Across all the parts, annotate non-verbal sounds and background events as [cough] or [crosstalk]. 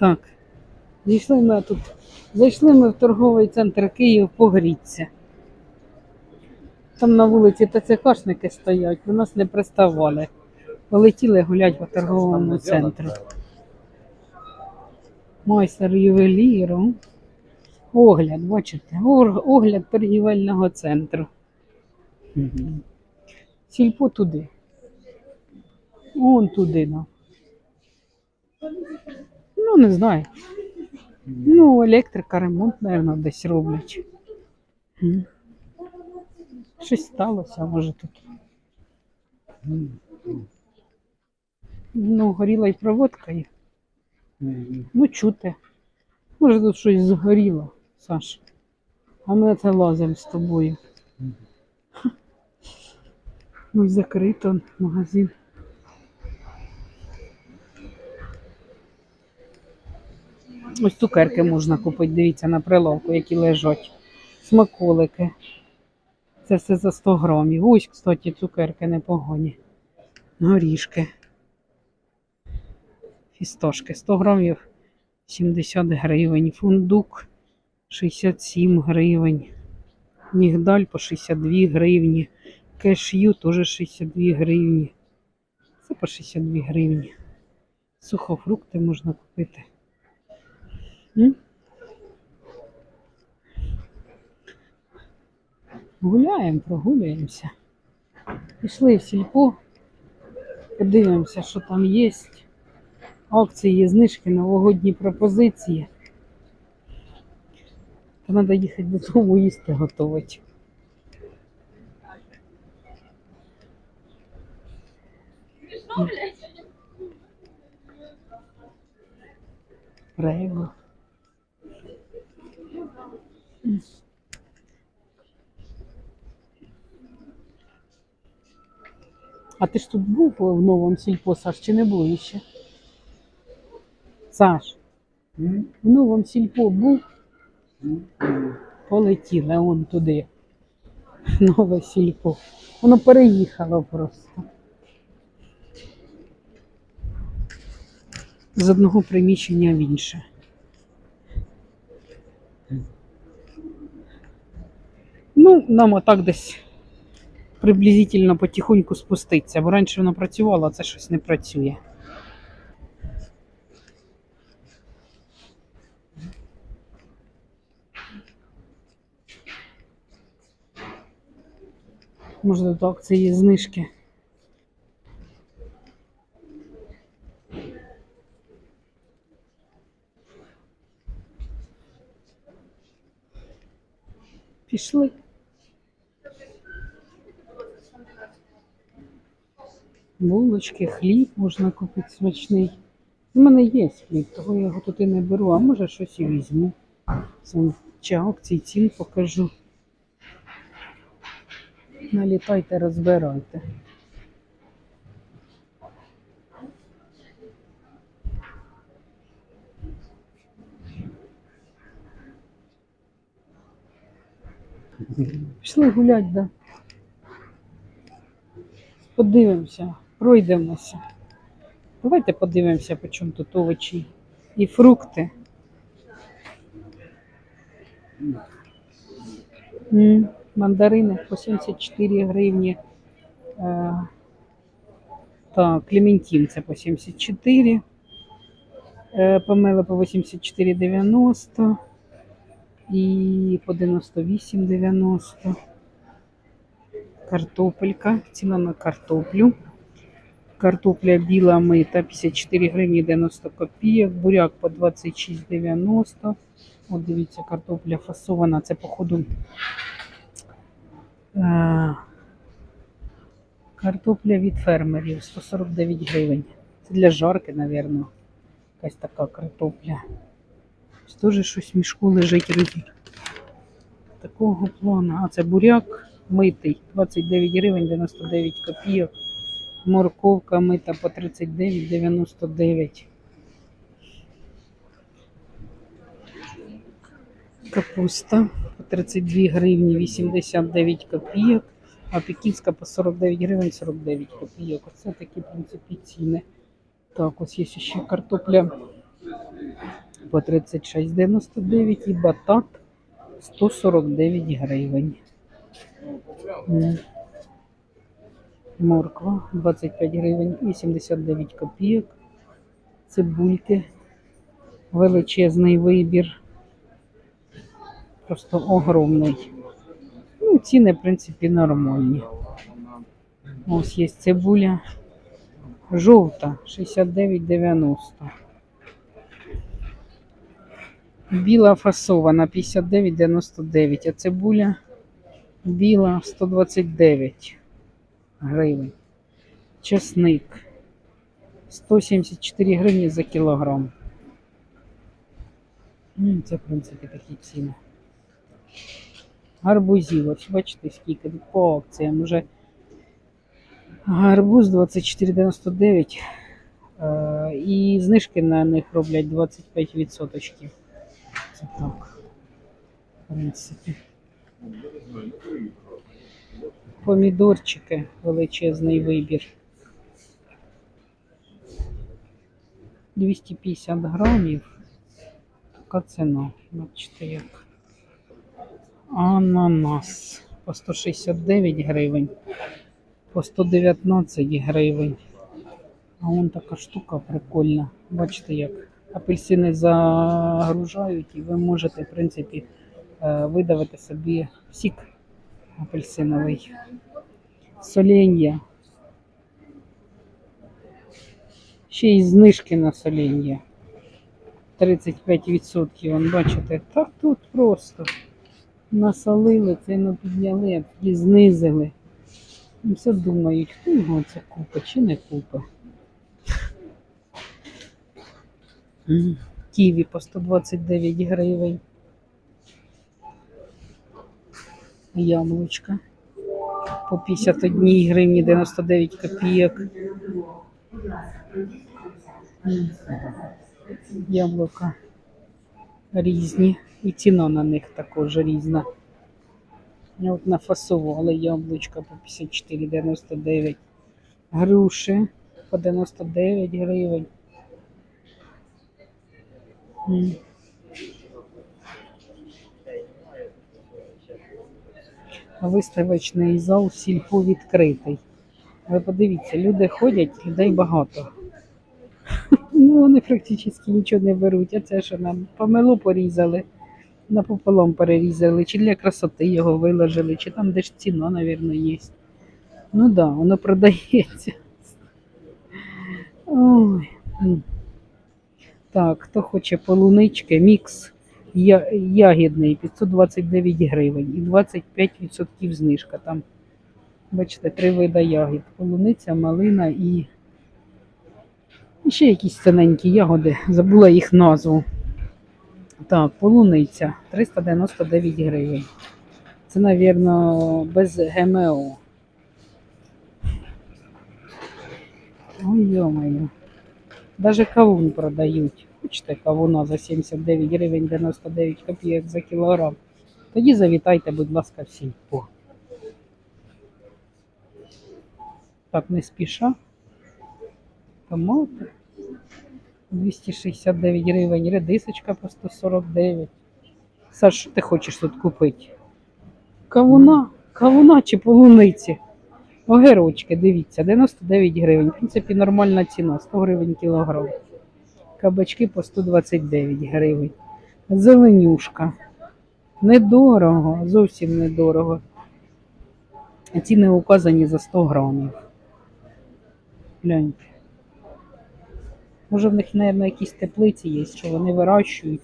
Так. Зайшли ми тут. Зайшли ми в торговий центр Київ погріться. Там на вулиці ТЦКшники стоять, до нас не приставали. Полетіли гулять по торговому центру. Майстер ювеліру. Огляд, бачите, огляд торгівельного центру. Сільпо туди. Вон туди, ну. Ну, не знаю. Ну, електрика, ремонт, мабуть, десь роблять. Щось сталося, може тут. Ну, горіла і проводка є. Ну, чути. Може тут щось згоріло, Саш. А ми це лазимо з тобою. Ну, закрито магазин. Ось цукерки можна купити, дивіться, на прилавку, які лежать. Смаколики. Це все за 100 грамів. Ось, кстати, цукерки непогані. Горішки. Фістошки 100 грамів 70 гривень. Фундук 67 гривень. Мігдаль по 62 гривні. Кешю теж 62 гривні. Це по 62 гривні. Сухофрукти можна купити. Гуляємо, прогуляємося. Пішли в сільпо, подивимося, що там є. Акції, знижки, новогодні пропозиції. Та треба їхати додому їсти готувати. Рего. А ти ж тут був в новому сільпо, Саш, чи не був ще? Саш, в новому сільпо був, полетіли он туди. Нове сільпо. Воно переїхало просто. З одного приміщення в інше. Нам отак десь приблизительно потихоньку спуститься, бо раніше воно працювало, а це щось не працює. Може, тут акції знижки. Пішли. Булочки, хліб можна купити смачний. У мене є хліб, того я його тут і не беру, а може щось і візьму. Сам чи акції цін покажу. Налітайте, розбирайте. Пішли гулять, да. Подивимося, пройдемося. Давайте подивимося, по чому тут овочі і фрукти. Мандарини по 74 гривні. Е, Так, Клементин це по 74. Е, Помело по 84,90 і по 98,90. Картопелька, ціна на картоплю. Картопля біла мита 54 гривні 90 копійок. Буряк по 26,90. От дивіться, картопля фасована. Це, походу, е, картопля від фермерів 149 гривень. Це для жарки, мабуть. Якась така картопля. Ось Теж щось в мішку лежить руки. Такого плану. А це буряк митий. 29 гривень 99 копійок. Морковка мита по 39,99. Капуста по 32 гривні 89 копійок, а пекінська по 49 гривень 49 копійок. Оце такі, в принципі, ціни. Так, ось є ще картопля по 36,99 і батат 149 гривень. Морква 25 гривень 89 копійок. Цибульки. Величезний вибір. Просто огромний. Ну, ціни, в принципі, нормальні. Ось є цибуля. Жовта 69,90. Біла фасована 59,99, а цибуля біла 129 гривень. Чесник 174 гривні за кілограм. Ну, Це, в принципі, такі ціни. Гарбузів, ось бачите, скільки по акціям. Уже гарбуз 24,99. Е, І знижки на них роблять 25%. Це так. В принципі. Помідорчики, величезний вибір. 250 грамів. Така ціна. Бачите, як. Ананас по 169 гривень, по 119 гривень. А вон така штука прикольна. Бачите, як апельсини загружають, і ви можете, в принципі, е, видавити собі сік апельсиновий. Соління. Ще й знижки на соління. 35%. Вон, бачите, так тут просто насолили, ціну підняли, а знизили. І все думають, хто його це купить чи не купить. Ківі по 129 гривень. Яблучка по 51 гривні 99 копійок. Яблука різні. І ціна на них також різна. От нафасовувала яблучка по 54,99. Груші по 99 гривень. Виставочний зал сільпо відкритий. Ви подивіться, люди ходять, людей багато. Ну, вони практично нічого не беруть. А це що нам помилу порізали, напополам перерізали, чи для красоти його виложили, чи там де ж ціна, мабуть, є. Ну так, да, воно продається. Ой. Так, хто хоче полунички, мікс ягідний 529 гривень і 25% знижка. Там, бачите, три вида ягід. Полуниця, малина і ще якісь ціненькі ягоди, забула їх назву. Так, полуниця 399 гривень. Це, мабуть, без ГМО. Ой, йо-моє. Даже кавун продають. Хочете кавуна за 79 гривень 99 копійок за кілограм. Тоді завітайте, будь ласка, в сільпо. Так, не спіша. Томати. 269 гривень, редисочка по 149. Саш, що ти хочеш тут купити? Кавуна, кавуна чи полуниці? Огірочки, дивіться, 99 гривень. В принципі, нормальна ціна, 100 гривень кілограм. Кабачки по 129 гривень. Зеленюшка. Недорого, зовсім недорого. Ціни указані за 100 грамів. Гляньте. Може в них, мабуть, якісь теплиці є, що вони вирощують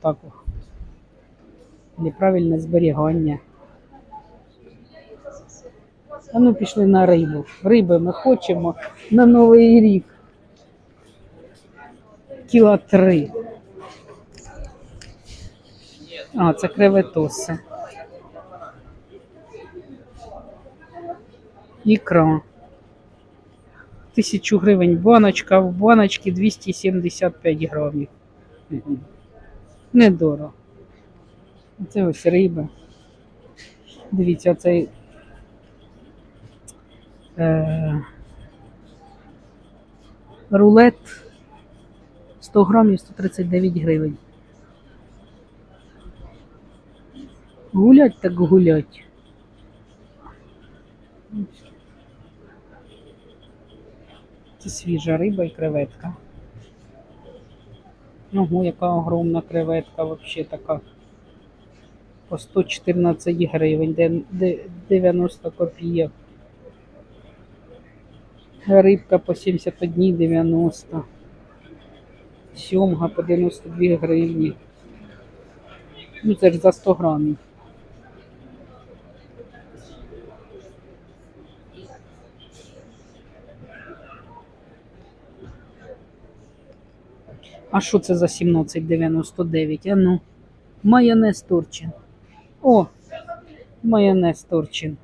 так. Неправильне зберігання. А ну пішли на рибу. Риби ми хочемо на Новий рік. Кіла три. А, це креветоси. Ікра. Тисячу гривень баночка, в баночці 275 грамів. Недорого. Це ось риба. Дивіться, цей е, рулет 100 грамів 139 гривень. Гулять так гулять. Це свіжа риба і креветка. Ого, яка огромна креветка вообще така. По 114 гривень, де- де- 90 копійок. Рибка по 71,90. Сьомга по 92 гривні. Ну, це ж за 100 грамів. А що це за 17,99? А ну, майонез Турчин. О, майонез Турчин.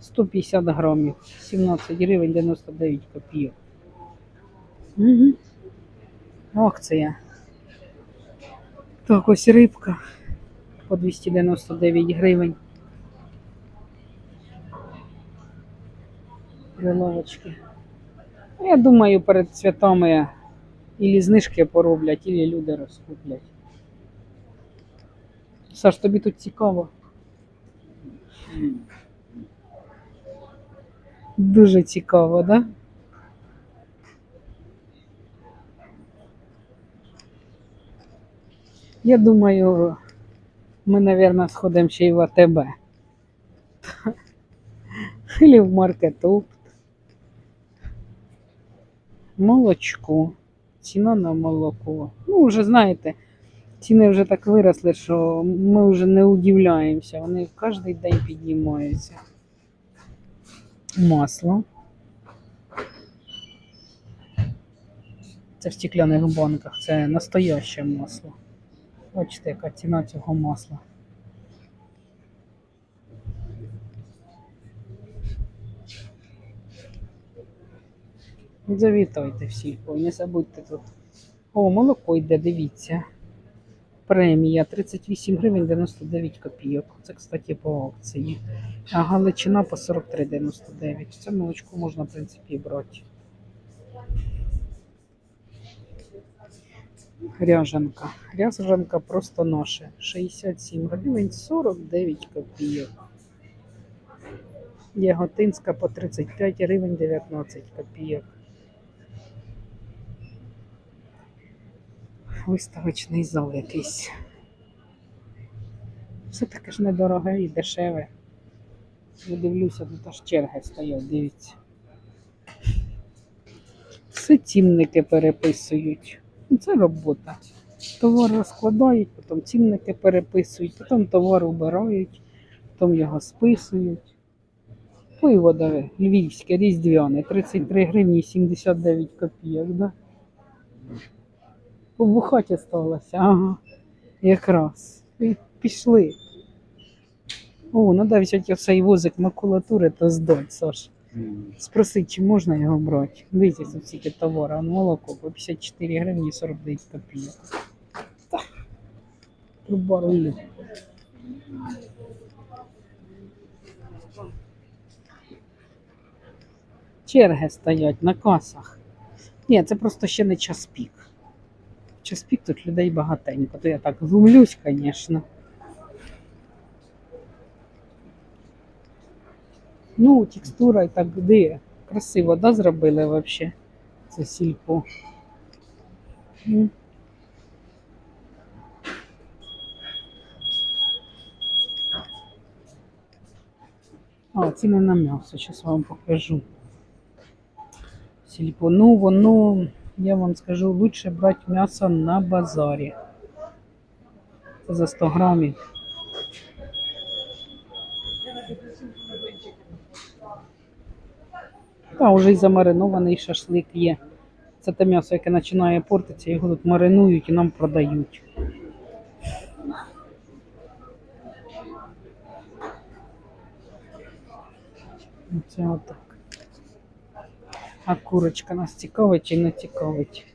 150 грамів. 17 гривень 99 копійок. Угу. Акція. Так, ось рибка по 299 гривень. Приловочки. Я думаю, перед святами ілі знижки пороблять, ілі люди розкуплять. Саш, тобі тут цікаво? Дуже цікаво, да? Я думаю, ми, мабуть, сходимо ще й в АТБ. Или в маркетопт. Молочко. Ціна на молоко. Ну, вже знаєте, ціни вже так виросли, що ми вже не удивляємося. Вони кожен день піднімаються. Масло. Це в стекляних банках, це настояще масло. Бачите, яка ціна цього масла. Завітайте всі, не забудьте тут. О, молоко йде, дивіться. Премія 38 гривень 99 копійок. Це, кстати, по акції. А галичина по 43,99. Це молочко можна, в принципі, брати. Ряжанка. Ряжанка просто наша. 67 гривень 49 копійок. Яготинська по 35 гривень 19 копійок. Виставочний зал якийсь. Все таке ж недороге і дешеве. Я дивлюся, тут аж черги стоять, дивіться. Все цінники переписують. Ну, Це робота. Товар розкладають, потім цінники переписують, потім товар убирають, потім його списують. Пиво дави, львівське, різдвяне, 33 гривні 79 копійок, да? Побухати сталося, ага. Якраз. І пішли. О, треба взяти цей возик макулатури та здати, Саш. Спроси, чи можна його брати. Дивіться, тут стільки товару. А молоко по 54 гривні 49 копійок. Труба рулю. Черги стоять на касах. Ні, це просто ще не час пік. Час пік тут людей багатенько. То я так глумлюсь, звісно. Ну, текстура і так де. Красиво, да, зробили вообще. Це сільпо. А, ціни на м'ясо, зараз вам покажу. Сільпо. Ну, воно, я вам скажу, лучше брати м'ясо на базарі. Це за 100 грамів. Та вже й замаринований шашлик є. Це те м'ясо, яке починає портитися, його тут маринують і нам продають. Це отак. А курочка нас цікавить чи не цікавить?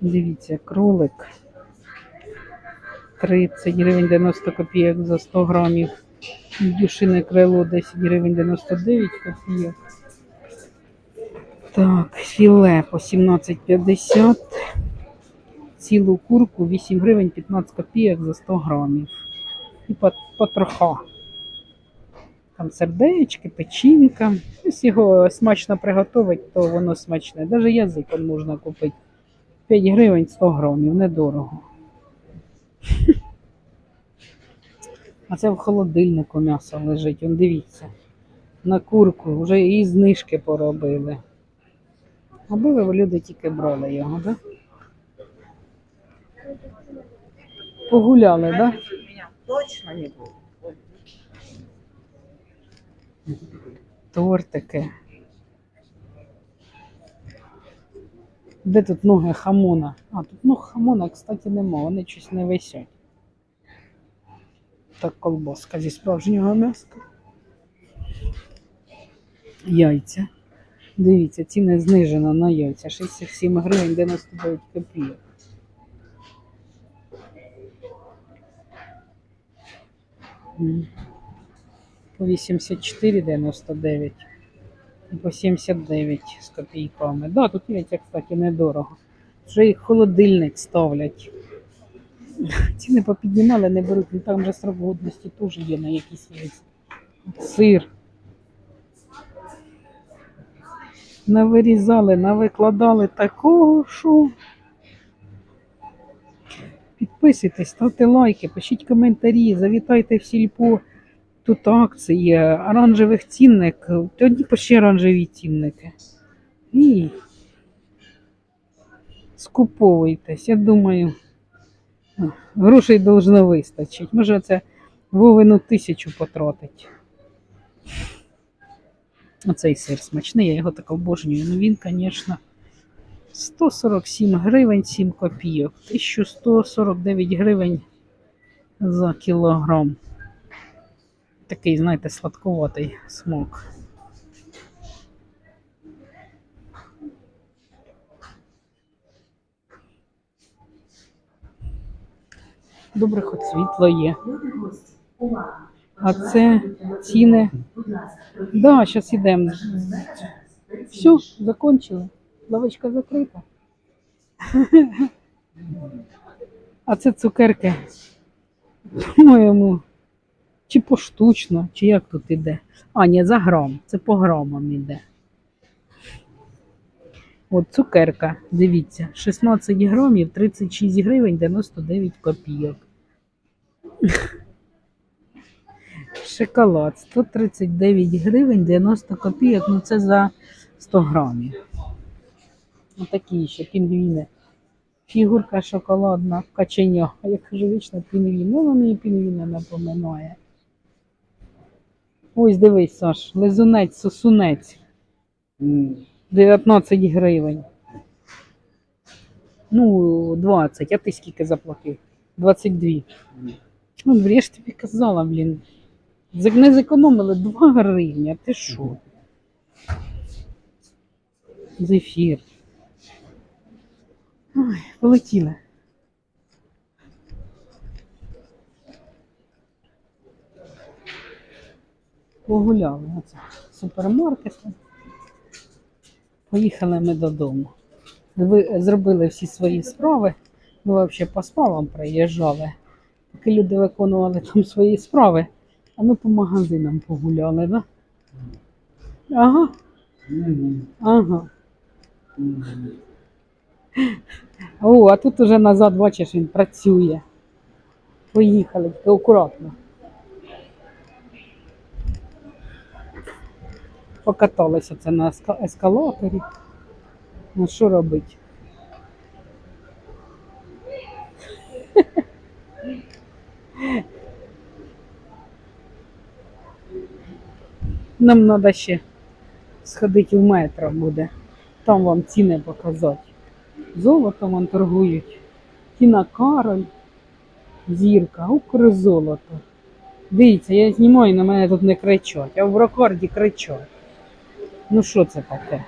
Дивіться, кролик. 30 гривень 90 копійок за 100 грамів. Дюшине крило 10 гривень 99 копійок. Так, філе по 17,50. цілу курку 8 гривень 15 копійок за 100 грамів. І потроха. Там сердечки, печінка. Якщо його смачно приготувати, то воно смачне. Навіть язик можна купити. 5 гривень 100 грамів, недорого. А це в холодильнику м'ясо лежить. Он дивіться. На курку вже і знижки поробили. Аби ви люди тільки брали його, так? Да? Погуляли, так? Да? Точно не будет. Тортики. Де тут ноги хамона? А, тут ног хамона, кстати, нема, вони щось не висять. Так колбаска зі справжнього м'яска. Яйця. Дивіться, ціни знижено на яйця. 67 гривень 99 копійок. По 84,99 і по 79 з копійками. Да, тут яйця, кстати, недорого. Вже їх холодильник ставлять. [laughs] Ціни попіднімали, не беруть. Там вже срок годності теж є на якісь яйця. Сир. Навирізали, навикладали такого, що. Підписуйтесь, ставте лайки, пишіть коментарі, завітайте в сільпо. Тут акції, оранжевих цінник, тоді почти оранжеві цінники. І скуповуйтесь, я думаю, грошей должно вистачити. Може це Вовину тисячу потратить. Оцей сир смачний, я його так обожнюю. Ну він, звісно, 147 гривень 7 копійок, 1149 гривень за кілограм. Такий, знаєте, сладковатий смак. Добре, хоч світло є. Увага. А це ціни. Да, зараз йдемо. Все, закончили. Лавочка закрита. [laughs] А це цукерки. По-моєму, чи поштучно, чи як тут іде. А, ні, за грам. Це по грамам іде. От цукерка, дивіться, 16 грамів, 36 гривень 99 копійок. [laughs] Шоколад 139 гривень 90 копійок, ну це за 100 грамів. Отакі ще пінгвіни. Фігурка шоколадна, каченя. Я кажу, вічно пінгвін. Ну, воно мені пінгвіна напоминає. Ось дивись, Саш, лизунець, сосунець. 19 гривень. Ну, 20. А ти скільки заплатив? 22. Ну, ж тобі казала, блін. Не зекономили 2 гривні, а ти що? Зефір. Ой, полетіли. Погуляли. Оце супермаркет. Поїхали ми додому. Ви зробили всі свої справи. Ми взагалі по справам приїжджали. Поки люди виконували там свої справи, а ми по магазинам погуляли, да? Ага, ага. О, а тут уже назад, бачиш, він працює. Поїхали, акуратно. Покаталися це на ескалаторі. Ну що робити? Нам треба ще сходити в метро буде. Там вам ціни показати. Золото вам торгують. Тіна Кароль, зірка, Укрзолото. Дивіться, я знімаю, на мене тут не кричать, а в рекорді кричать. Ну що це таке?